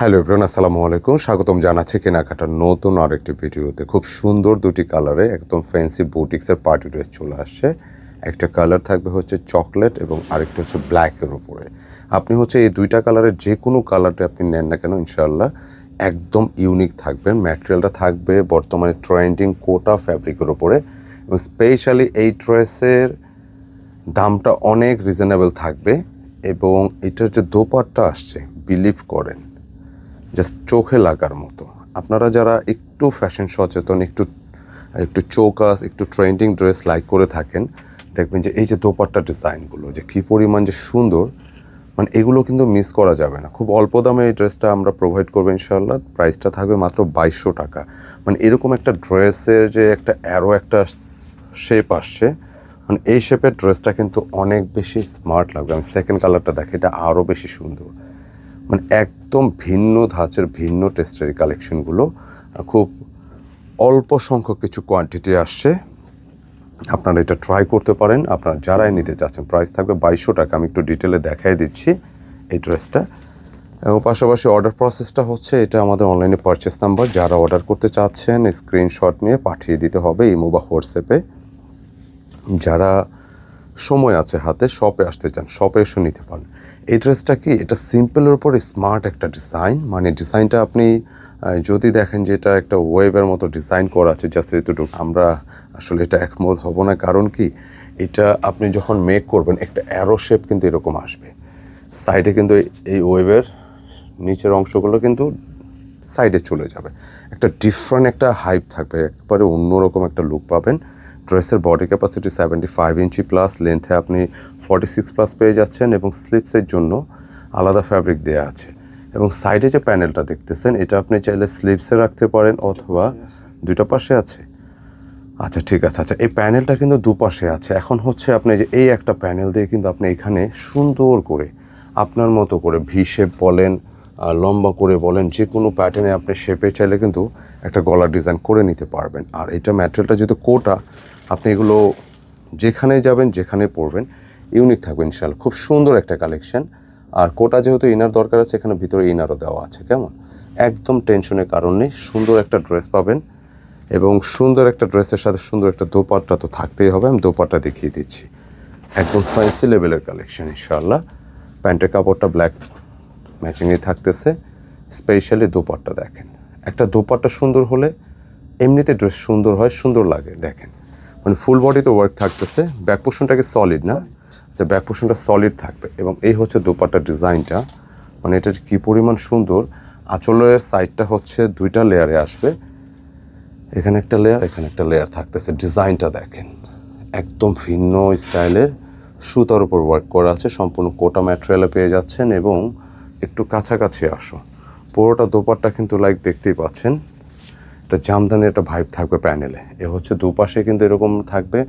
Hello everyone, আসসালামু আলাইকুম। স্বাগতম জানাচ্ছি কেনাকাটার নতুন আরেকটি ভিডিওতে। খুব সুন্দর দুটি কালারে একদম ফ্যান্সি বুটিক্সের পার্টি ড্রেস চলে আসছে। একটা কালার থাকবে হচ্ছে চকলেট এবং আরেকটা হচ্ছে ব্ল্যাকের উপরে। আপনি হচ্ছে এই দুইটা কালারের যে কোনো কালারটা আপনি নেন না কেন ইনশাল্লাহ একদম ইউনিক থাকবে। ম্যাটেরিয়ালটা থাকবে বর্তমানে ট্রেন্ডিং কোটা ফ্যাব্রিকের উপরে এবং স্পেশালি এই ড্রেসের দামটা অনেক রিজনেবল থাকবে এবং এটার যে দোপারটা আসছে বিলিভ করেন জাস্ট চোখে লাগার মতো। আপনারা যারা একটু ফ্যাশন সচেতন, একটু একটু চৌকাস, একটু ট্রেন্ডিং ড্রেস লাইক করে থাকেন, দেখবেন যে এই যে দোপাট্টা ডিজাইনগুলো, যে কী পরিমাণ যে সুন্দর মানে এগুলো কিন্তু মিস করা যাবে না। খুব অল্প দামে এই ড্রেসটা আমরা প্রোভাইড করব ইনশাল্লাহ প্রাইসটা থাকবে মাত্র বাইশশো টাকা। মানে এরকম একটা ড্রেসের যে একটা অ্যারো একটা শেপ আসছে মানে এই শেপের ড্রেসটা কিন্তু অনেক বেশি স্মার্ট লাগবে। আমি সেকেন্ড কালারটা দেখি এটা আরও বেশি সুন্দর। মানে একদম ভিন্ন ধাঁচের, ভিন্ন টেস্টের কালেকশনগুলো খুব অল্প সংখ্যক কিছু কোয়ান্টিটি আসছে। আপনারা এটা ট্রাই করতে পারেন। আপনারা যারাই নিতে চাচ্ছেন প্রাইস থাকবে বাইশশো টাকা। আমি একটু ডিটেলে দেখাই দিচ্ছি এই ড্রেসটা এবং পাশাপাশি অর্ডার প্রসেসটা হচ্ছে, এটা আমাদের অনলাইনে পারচেস নাম্বার যারা অর্ডার করতে চাচ্ছেন স্ক্রিনশট নিয়ে পাঠিয়ে দিতে হবে ইমো বা হোয়াটসঅ্যাপে। যারা সময় আছে হাতে শপে আসতে চান শপে এসে নিতে পারেন। এই ড্রেসটা কি? এটা সিম্পলের উপর স্মার্ট একটা ডিজাইন। মানে ডিজাইনটা আপনি যদি দেখেন যে এটা একটা ওয়েভের মতো ডিজাইন করা আছে, জাস্ট এতটুকু, আমরা আসলে এটা একমত হব না। কারণ কি? এটা আপনি যখন মেক করবেন, একটা অ্যারো শেপ কিন্তু এরকম আসবে। সাইডে কিন্তু এই- ওয়েভের নিচের অংশগুলো কিন্তু সাইডে চলে যাবে। একটা ডিফারেন্ট একটা হাইপ থাকবে, একবারে অন্যরকম একটা লুক পাবেন। ড্রেসের body capacity seventy five inch plus লেন্থে আপনি ফর্টি সিক্স প্লাস পেয়ে যাচ্ছেন এবং স্লিপসের জন্য আলাদা ফ্যাব্রিক দেওয়া আছে। এবং সাইডে যে প্যানেলটা দেখতেছেন এটা আপনি চাইলে স্লিপসে রাখতে পারেন অথবা দুইটা পাশে আছে। আচ্ছা ঠিক আছে। আচ্ছা এই প্যানেলটা কিন্তু দুপাশে আছে। এখন হচ্ছে আপনি যে এই একটা প্যানেল দিয়ে কিন্তু আপনি এখানে সুন্দর করে আপনার মতো করে ভি শেপ বলেন লম্বা করে বলেন যে কোনো প্যাটার্নে আপনি শেপে চাইলে কিন্তু একটা গলার ডিজাইন করে নিতে পারবেন। আর এটা ম্যাটেরিয়ালটা যেহেতু কোটা, আপনি এগুলো যেখানে যাবেন যেখানে পরবেন ইউনিক থাকবে ইনশাল্লাহ খুব সুন্দর একটা কালেকশন আর কোটা যেহেতু ইনার দরকার আছে, এখানে ভিতরে ইনারও দেওয়া আছে, কেমন? একদম টেনশনের কারণ সুন্দর একটা ড্রেস পাবেন এবং সুন্দর একটা ড্রেসের সাথে সুন্দর একটা দোপাট্টা তো থাকতেই হবে। আমি দোপাট্টা দেখিয়ে দিচ্ছি। একদম ফ্যান্সি লেভেলের কালেকশন ইনশাল্লাহ প্যান্টের কাপড়টা ব্ল্যাক ম্যাচিংয়ে থাকতেছে। স্পেশালি দোপাট্টা দেখেন। একটা দোপাট্টা সুন্দর হলে এমনিতে ড্রেস সুন্দর হয়, সুন্দর লাগে, দেখেন। মানে ফুল বডিতে ওয়ার্ক থাকতেছে ব্যাক পোর্শনটাকে সলিড না? আচ্ছা ব্যাক পোর্শনটা সলিড থাকবে এবং এই হচ্ছে দোপাট্টার ডিজাইনটা মানে এটা যে কী পরিমাণ সুন্দর? আঁচলের সাইডটা হচ্ছে দুইটা লেয়ারে আসবে। এখানে একটা লেয়ার এখানে একটা লেয়ার থাকতেছে। ডিজাইনটা দেখেন, একদম ভিন্ন স্টাইলের। সুতার উপর ওয়ার্ক করা আছে, সম্পূর্ণ কোটা ম্যাটেরিয়ালে পেয়ে যাচ্ছেন এবং একটু কাছাকাছি আসো। পুরোটা দোপাট্টা কিন্তু লাইক দেখতেই পাচ্ছেন। এটা জামদানি একটা ভাইব থাকবে প্যানেলে এ। হচ্ছে দুপাশে কিন্তু এরকম থাকবে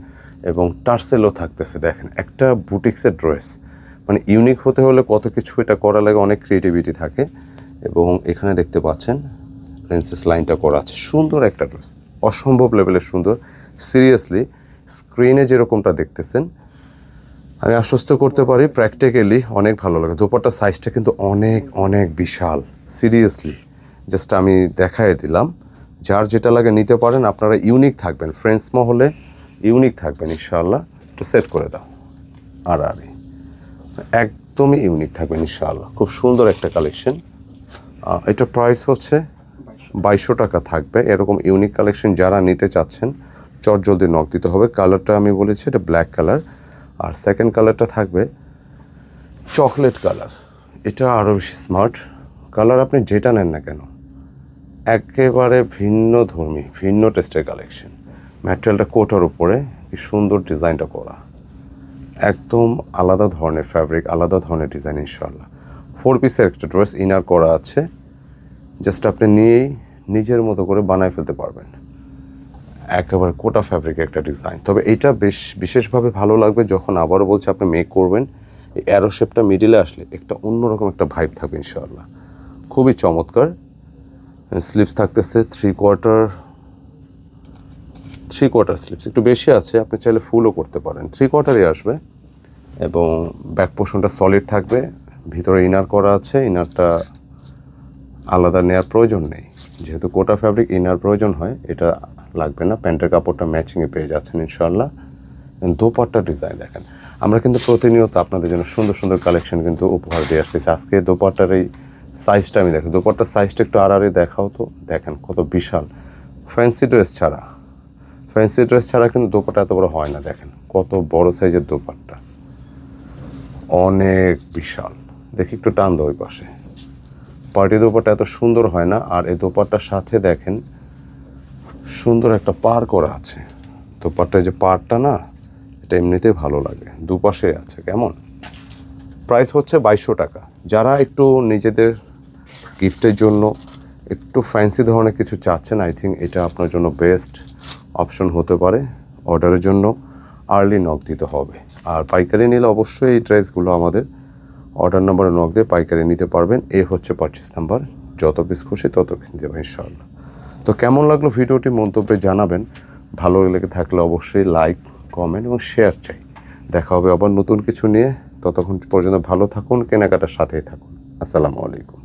এবং টার্সেলও থাকতেছে, দেখেন। একটা বুটিক্সের ড্রেস মানে ইউনিক হতে হলে কত কিছু এটা করা লাগে, অনেক ক্রিয়েটিভিটি থাকে। এবং এখানে দেখতে পাচ্ছেন প্রিন্সেস লাইনটা করা আছে। সুন্দর একটা ড্রেস অসম্ভব লেভেলের সুন্দর। সিরিয়াসলি স্ক্রিনে যেরকমটা দেখতেছেন, আমি আশ্বস্ত করতে পারি প্র্যাকটিক্যালি অনেক ভালো লাগে। দোপাট্টার সাইজটা কিন্তু অনেক অনেক বিশাল। সিরিয়াসলি জাস্ট আমি দেখাই দিলাম। যার যেটা লাগে নিতে পারেন, আপনারা ইউনিক থাকবেন। ফ্রেন্ডস মহলে ইউনিক থাকবেন, ইনশাআল্লাহ। একটু সেট করে দাও। আর আরে, একদমই ইউনিক থাকবেন, ইনশাআল্লাহ। খুব সুন্দর একটা কালেকশন এটা প্রাইস হচ্ছে বাইশশো টাকা থাকবে। এরকম ইউনিক কালেকশন যারা নিতে চাচ্ছেন, চট জলদি নখ দিতে হবে। কালারটা আমি বলেছি, এটা ব্ল্যাক কালার আর সেকেন্ড কালারটা থাকবে চকলেট কালার এটা আরও বেশি স্মার্ট কালার আপনি যেটা নেন না কেন, একেবারে ভিন্ন ধর্মী, ভিন্ন টেস্টের কালেকশন ম্যাটেরিয়ালটা কোটার উপরে, কি সুন্দর ডিজাইনটা করা। একদম আলাদা ধরনের ফ্যাব্রিক আলাদা ধরনের ডিজাইন ইনশাল্লাহ ফোর পিসের একটা ড্রেস ইনার করা আছে জাস্ট আপনি নিয়েই নিজের মতো করে বানায় ফেলতে পারবেন। একেবারে কোটা ফ্যাব্রিকের একটা ডিজাইন তবে এটা বেশ বিশেষভাবে ভালো লাগবে যখন আবারও বলছে, আপনি মেক করবেন, এই অ্যারো শেপটা মিডিলে আসলে একটা অন্যরকম একটা ভাইব থাকবে, ইনশাআল্লাহ। খুবই চমৎকার। স্লিপস থাকতেছে three quarter three quarter sleeves একটু বেশি আছে, আপনি চাইলে ফুলও করতে পারেন। থ্রি কোয়ার্টারই আসবে এবং ব্যাক পোর্শনটা সলিড থাকবে। ভিতরে ইনার করা আছে ইনারটা আলাদা নেওয়ার প্রয়োজন নেই। যেহেতু কোটা ফ্যাব্রিক ইনার প্রয়োজন হয়, এটা লাগবে না। প্যান্টের কাপড়টা ম্যাচিংয়ে পেয়ে যাচ্ছেন ইনশাল্লাহ দোপাট্টা ডিজাইন দেখেন। আমরা কিন্তু প্রতিনিয়ত আপনাদের জন্য সুন্দর সুন্দর কালেকশন কিন্তু উপহার দিয়ে আসতেছি। আজকে দোপাট্টার এই সাইজটা আমি দেখি, দোপাট্টার সাইজটা একটু আড়াআড়ি দেখাও তো। দেখেন কত বিশাল। ফ্যান্সি ড্রেস ছাড়া। ফ্যান্সি ড্রেস ছাড়া কিন্তু দোপাট্টা এত বড় হয় না, দেখেন। কত বড় সাইজের দোপাট্টা। অনেক বিশাল। দেখি একটু টান দাও ওই পাশে। পার্টি দোপাট্টা এত সুন্দর হয় না, আর এই দোপাট্টার সাথে দেখেন সুন্দর একটা পার করা আছে। দোপাট্টার যে পারটা না, এটা এমনিতেই ভালো লাগে। দুপাশে আছে, কেমন? প্রাইস হচ্ছে বাইশশো টাকা। যারা একটু নিজেদের গিফটের জন্য একটু ফ্যান্সি ধরনের কিছু চাচ্ছেন আই থিঙ্ক এটা আপনার জন্য বেস্ট অপশন হতে পারে। অর্ডারের জন্য আর্লি নক দিতে হবে। আর পাইকারি নিলে অবশ্যই এই ড্রেসগুলো আমাদের অর্ডার নম্বরে নক দিয়ে পাইকারি নিতে পারবেন। এ হচ্ছে পারচেস নাম্বার যত পিস খুশি তত পিস নিতে পারেন ইনশাআল্লাহ। তো কেমন লাগল ভিডিওটি মন্তব্যে জানাবেন। ভালো লেগে থাকলে অবশ্যই লাইক কমেন্ট এবং শেয়ার চাই। দেখা হবে আবার নতুন কিছু নিয়ে। ততক্ষণ পর্যন্ত ভালো থাকুন, কেনাকাটার সাথেই থাকুন। আসসালামু আলাইকুম।